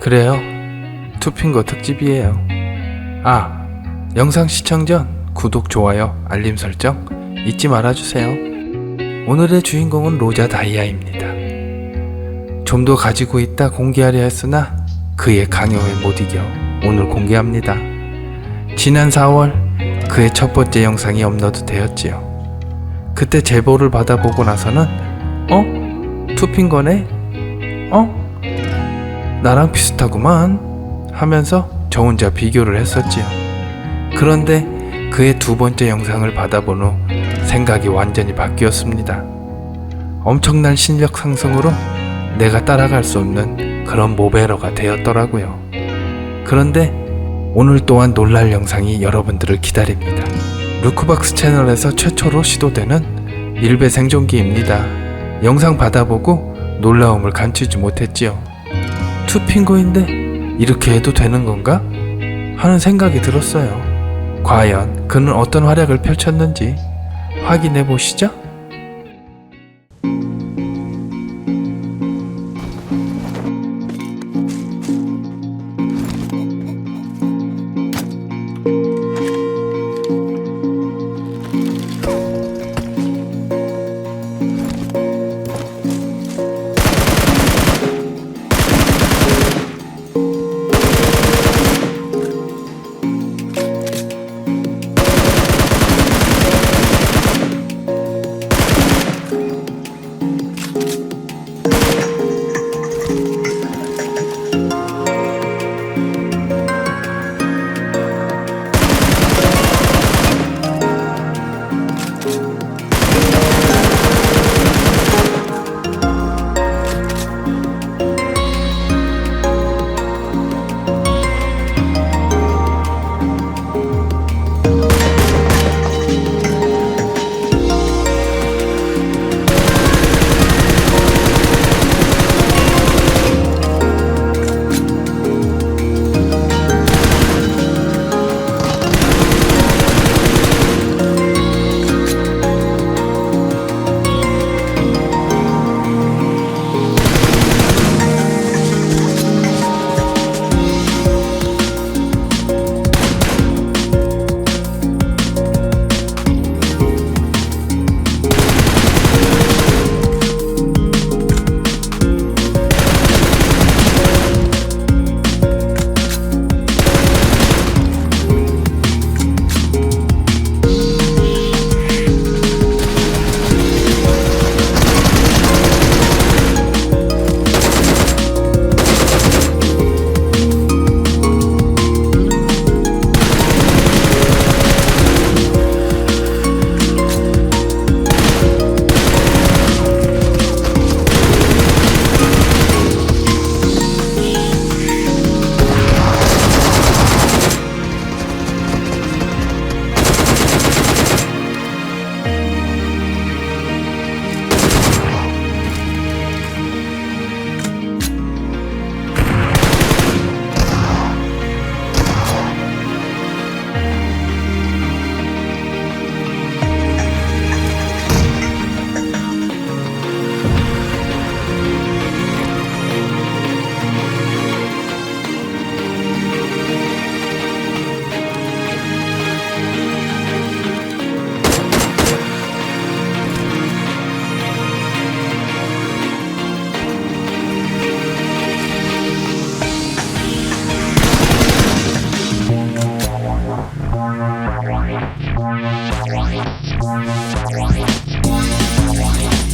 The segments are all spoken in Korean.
그래요. 투핑거 특집이에요. 아, 영상 시청 전 구독, 좋아요, 알림 설정 잊지 말아주세요. 오늘의 주인공은 로자 다이아입니다. 좀 더 가지고 있다 공개하려 했으나 그의 강요에 못 이겨 오늘 공개합니다. 지난 4월 그의 첫 번째 영상이 업로드 되었지요. 그때 제보를 받아보고 나서는 어? 투핑거네? 어? 나랑 비슷하구만 하면서 저 혼자 비교를 했었지요. 그런데 그의 두 번째 영상을 받아본 후 생각이 완전히 바뀌었습니다. 엄청난 실력 상승으로 내가 따라갈 수 없는 그런 모베러가 되었더라고요. 그런데 오늘 또한 놀랄 영상이 여러분들을 기다립니다. 루크박스 채널에서 최초로 시도되는 밀배 생존기입니다. 영상 받아보고 놀라움을 감추지 못했지요. 투핑거인데 이렇게 해도 되는 건가? 하는 생각이 들었어요. 과연 그는 어떤 활약을 펼쳤는지 확인해 보시죠. Thank you.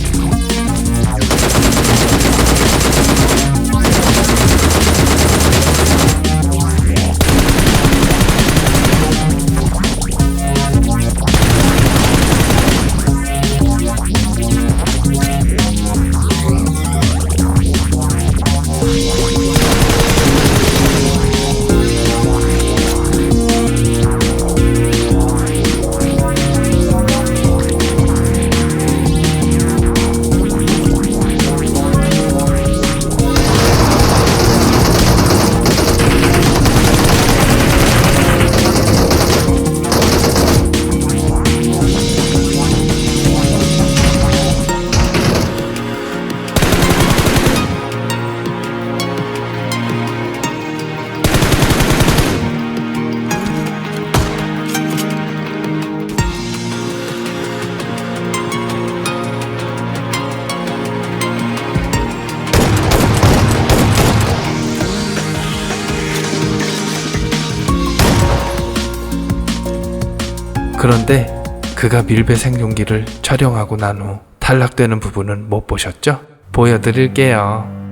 그런데 그가 밀배 생존기를 촬영하고 난 후 탈락되는 부분은 못 보셨죠? 보여드릴게요.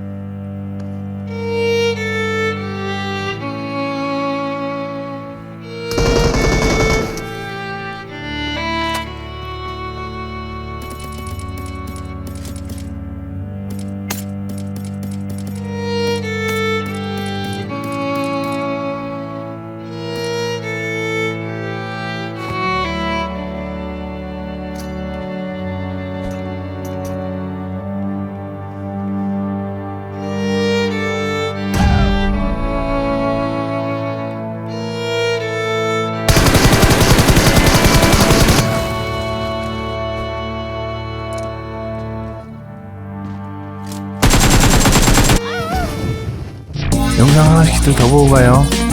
영상 하나씩들 더 보고 가요.